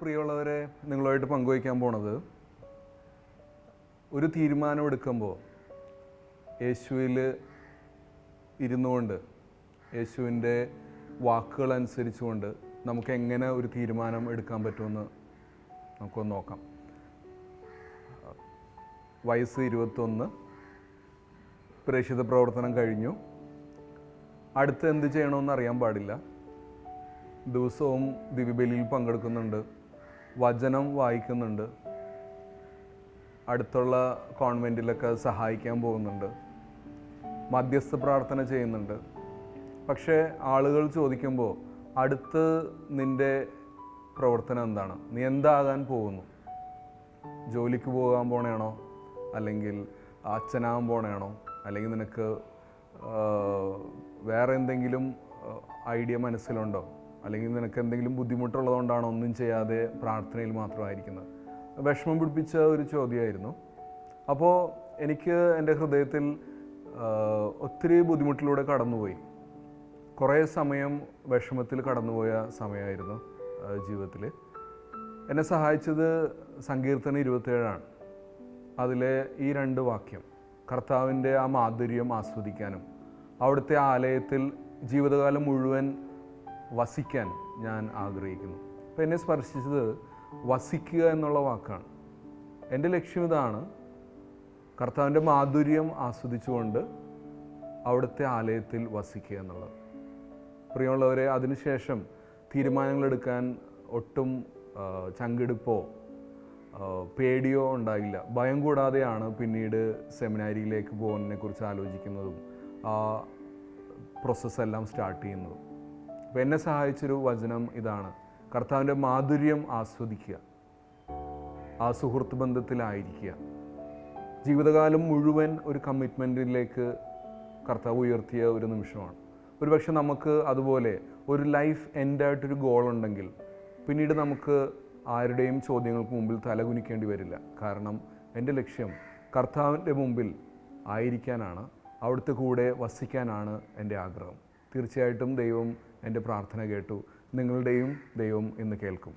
പ്രിയമുള്ളവരെ പങ്കുവയ്ക്കാൻ പോണത് ഒരു തീരുമാനം എടുക്കുമ്പോൾ യേശുവിൽ ഇരുന്നുകൊണ്ട് യേശുവിന്റെ വാക്കുകൾ അനുസരിച്ചുകൊണ്ട് നമുക്ക് എങ്ങനെ ഒരു തീരുമാനം എടുക്കാൻ പറ്റുമെന്ന് നമുക്കൊന്ന് നോക്കാം. വയസ്സ് ഇരുപത്തൊന്ന്. പ്രേക്ഷിത പ്രവർത്തനം കഴിഞ്ഞു. അടുത്ത് എന്ത് ചെയ്യണമെന്ന് അറിയാൻ പാടില്ല. ദിവസവും ദിവ്യബലിയിൽ പങ്കെടുക്കുന്നുണ്ട്. വചനം വായിക്കുന്നുണ്ട്. അടുത്തുള്ള കോൺവെന്റിലൊക്കെ സഹായിക്കാൻ പോകുന്നുണ്ട്. മധ്യസ്ഥ പ്രാർത്ഥന ചെയ്യുന്നുണ്ട്. പക്ഷേ ആളുകൾ ചോദിക്കുമ്പോൾ അടുത്ത് നിന്റെ പ്രവർത്തനം എന്താണ്? നീ എന്താകാൻ പോകുന്നു? ജോലിക്ക് പോകാൻ പോണേണോ അല്ലെങ്കിൽ അച്ഛനാകാൻ പോണേണോ അല്ലെങ്കിൽ നിനക്ക് വേറെ എന്തെങ്കിലും ഐഡിയ മനസ്സിലുണ്ടോ? അല്ലെങ്കിൽ നിനക്ക് എന്തെങ്കിലും ബുദ്ധിമുട്ടുള്ളതുകൊണ്ടാണോ ഒന്നും ചെയ്യാതെ പ്രാർത്ഥനയിൽ മാത്രമായിരിക്കുന്നത്? വിഷമം പിടിപ്പിച്ച ഒരു ചോദ്യമായിരുന്നു. അപ്പോൾ എനിക്ക് എന്റെ ഹൃദയത്തിൽ ഒത്തിരി ബുദ്ധിമുട്ടിലൂടെ കടന്നുപോയി. കുറേ സമയം വിഷമത്തിൽ കടന്നുപോയ സമയമായിരുന്നു ജീവിതത്തിൽ എന്നെ സഹായിച്ചത് സങ്കീർത്തനം ഇരുപത്തേഴാണ് അതിലെ ഈ രണ്ട് വാക്യം കർത്താവിന്റെ ആ മാധുര്യം ആസ്വദിക്കാനും അവിടുത്തെ ആലയത്തിൽ ജീവിതകാലം മുഴുവൻ വസിക്കാൻ ഞാൻ ആഗ്രഹിക്കുന്നു. അപ്പോൾ എന്നെ സ്പർശിച്ചത് വസിക്കുക എന്നുള്ള വാക്കാണ്. എന്റെ ലക്ഷ്യം ഇതാണ് കർത്താവിന്റെ മാധുര്യം ആസ്വദിച്ചുകൊണ്ട് അവിടുത്തെ ആലയത്തിൽ വസിക്കുക എന്നുള്ളത്. പ്രിയമുള്ളവരെ അതിനുശേഷം തീരുമാനങ്ങൾ എടുക്കാൻ ഒട്ടും ചങ്കെടുപ്പോ പേടിയോ ഉണ്ടാകില്ല ഭയം കൂടാതെയാണ് പിന്നീട് സെമിനാരിയിലേക്ക് പോകുന്നതിനെ കുറിച്ച് ആലോചിക്കുന്നതും ആ പ്രോസസ്സെല്ലാം സ്റ്റാർട്ട് ചെയ്യുന്നതും. അപ്പോൾ എന്നെ സഹായിച്ചൊരു വചനം ഇതാണ്. കർത്താവിന്റെ മാധുര്യം ആസ്വദിക്കുക. ആ സുഹൃത്ത് ബന്ധത്തിലായിരിക്കുക. ജീവിതകാലം മുഴുവൻ ഒരു കമ്മിറ്റ്മെന്റിലേക്ക് കർത്താവ് ഉയർത്തിയ ഒരു നിമിഷമാണ്. ഒരുപക്ഷെ നമുക്ക് അതുപോലെ ഒരു ലൈഫ് എൻഡായിട്ടൊരു ഗോളുണ്ടെങ്കിൽ പിന്നീട് നമുക്ക് ആരുടെയും ചോദ്യങ്ങൾക്ക് മുമ്പിൽ തലകുനിക്കേണ്ടി വരില്ല. കാരണം എന്റെ ലക്ഷ്യം കർത്താവിന്റെ മുമ്പിൽ ആയിരിക്കാനാണ് അവിടുത്തെ കൂടെ വസിക്കാനാണ് എന്റെ ആഗ്രഹം. തീർച്ചയായിട്ടും ദൈവം എന്റെ പ്രാർത്ഥന കേട്ടു. നിങ്ങളുടെയും ദൈവം ഇന്ന് കേൾക്കും.